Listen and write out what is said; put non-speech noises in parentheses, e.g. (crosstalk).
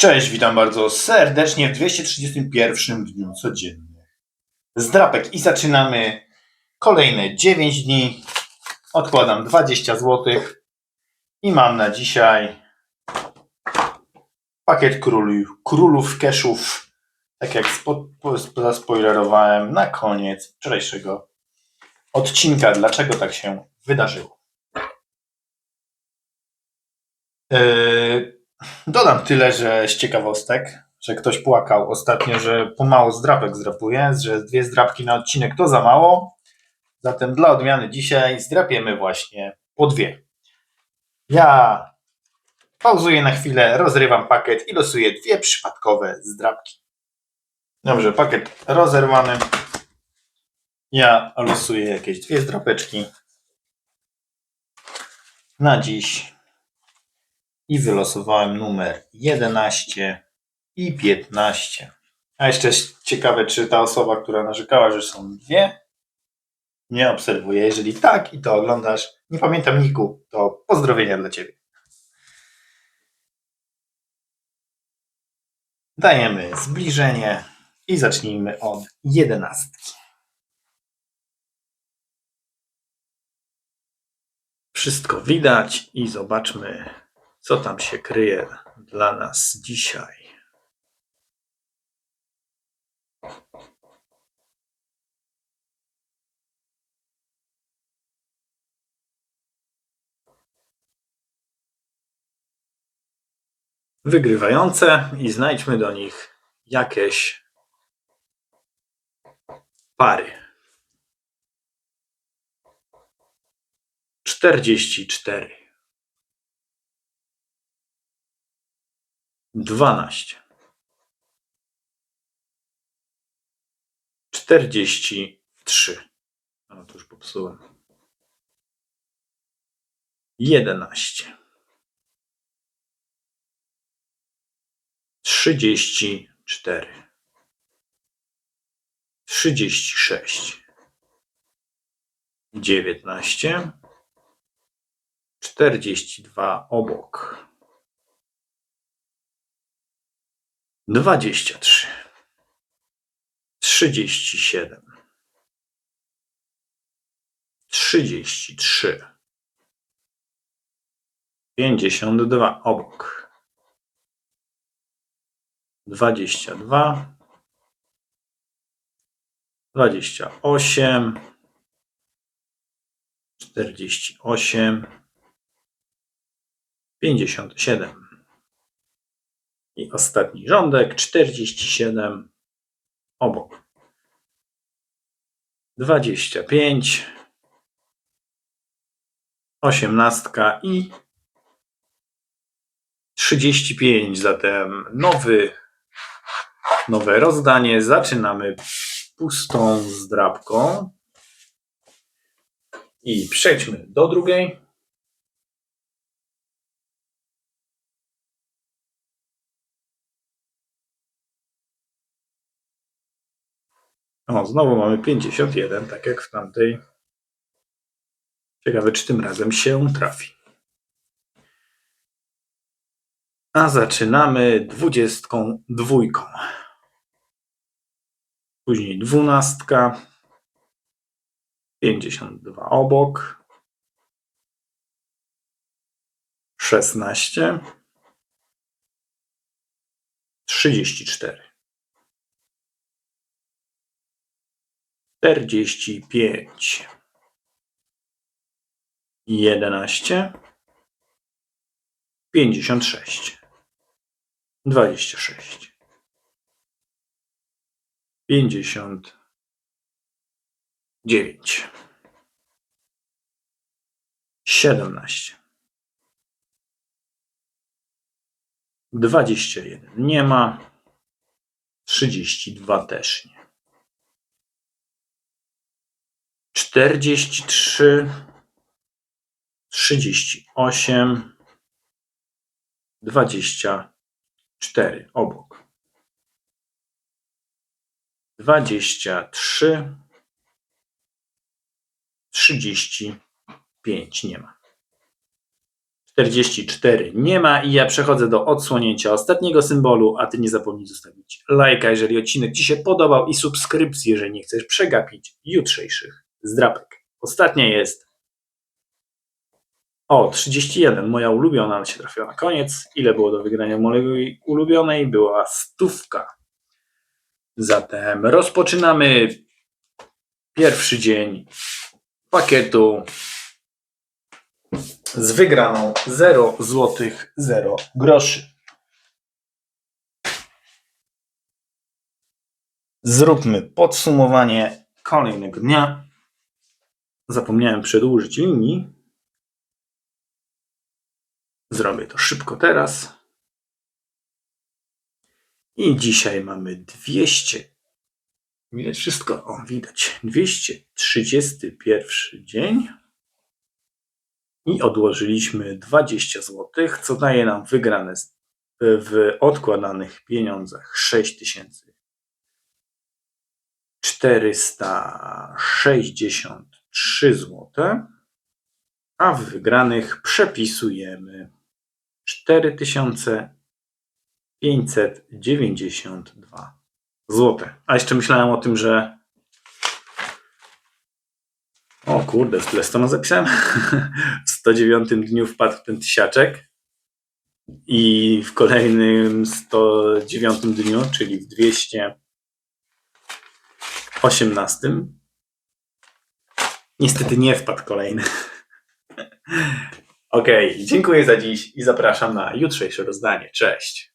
Cześć, witam bardzo serdecznie w 231 dniu codziennie. Zdrapek i zaczynamy kolejne 9 dni. Odkładam 20 zł i mam na dzisiaj pakiet królów, królów keszów, tak jak spo, po- zaspoilerowałem na koniec wczorajszego odcinka. Dlaczego tak się wydarzyło? Yy, Dodam tyle, że z ciekawostek, że ktoś płakał ostatnio, że pomału zdrapek zdrapuje, że dwie zdrapki na odcinek to za mało. Zatem dla odmiany dzisiaj zdrapiemy właśnie po dwie. Ja pauzuję na chwilę, rozrywam pakiet i losuję dwie przypadkowe zdrapki. Dobrze, pakiet rozerwany. Ja losuję jakieś dwie zdrapeczki. Na dziś i wylosowałem numer 11 i 15. A jeszcze jest ciekawe, czy ta osoba, która narzekała, że są dwie, nie obserwuje. Jeżeli tak i to oglądasz, nie pamiętam Niku, to pozdrowienia dla Ciebie. Dajemy zbliżenie i zacznijmy od jedenastki. Wszystko widać i zobaczmy, co tam się kryje dla nas dzisiaj. Wygrywające i znajdźmy do nich jakieś pary. 44 dwanaście, czterdzieści trzy. No to już popsułem. Jedenaście. Trzydzieści cztery. Trzydzieści sześć. Dziewiętnaście. Czterdzieści dwa obok. Dwadzieścia trzy, trzydzieści siedem, trzydzieści trzy, pięćdziesiąt dwa obok, dwadzieścia dwa, dwadzieścia osiem, czterdzieści osiem, pięćdziesiąt siedem. I ostatni rządek 47 obok. 25 18 i 35. Zatem nowy, nowe rozdanie. Zaczynamy pustą zdrabką. I przejdźmy do drugiej. Znowu mamy 51, tak jak w tamtej. Ciekawe, czy tym razem się trafi. A zaczynamy dwudziestką dwójką. Później dwunastka. 52 obok. 16. 34. czterdzieści pięć, jedenaście, pięćdziesiąt sześć, dwadzieścia sześć, pięćdziesiąt dziewięć, siedemnaście, dwadzieścia jeden. Nie ma, trzydzieści dwa też nie. Czterdzieści trzy, trzydzieści osiem, dwadzieścia cztery obok. Dwadzieścia trzy, trzydzieści pięć nie ma. 44 nie ma i ja przechodzę do odsłonięcia ostatniego symbolu, a ty nie zapomnij zostawić lajka, jeżeli odcinek ci się podobał i subskrypcji, jeżeli nie chcesz przegapić jutrzejszych zdrapek. Ostatnia jest o 31, moja ulubiona, ale się trafiła na koniec. Ile było do wygrania mojej ulubionej? Była stówka. Zatem rozpoczynamy pierwszy dzień pakietu z wygraną 0 złotych 0 groszy. Zróbmy podsumowanie kolejnego dnia. Zapomniałem przedłużyć linii. Zrobię to szybko teraz. I dzisiaj mamy 200. Widać wszystko? O, widać. 231 dzień. I odłożyliśmy 20 zł, co daje nam wygrane w odkładanych pieniądzach 6463 zł, a w wygranych przepisujemy 4592 zł. A jeszcze myślałem o tym, że o kurde, tyle strony zapisałem. W 109 (laughs) dniu wpadł ten tysiaczek i w kolejnym 109 dniu, czyli w 218 niestety nie wpadł kolejny. (laughs) Okej, dziękuję za dziś i zapraszam na jutrzejsze rozdanie. Cześć.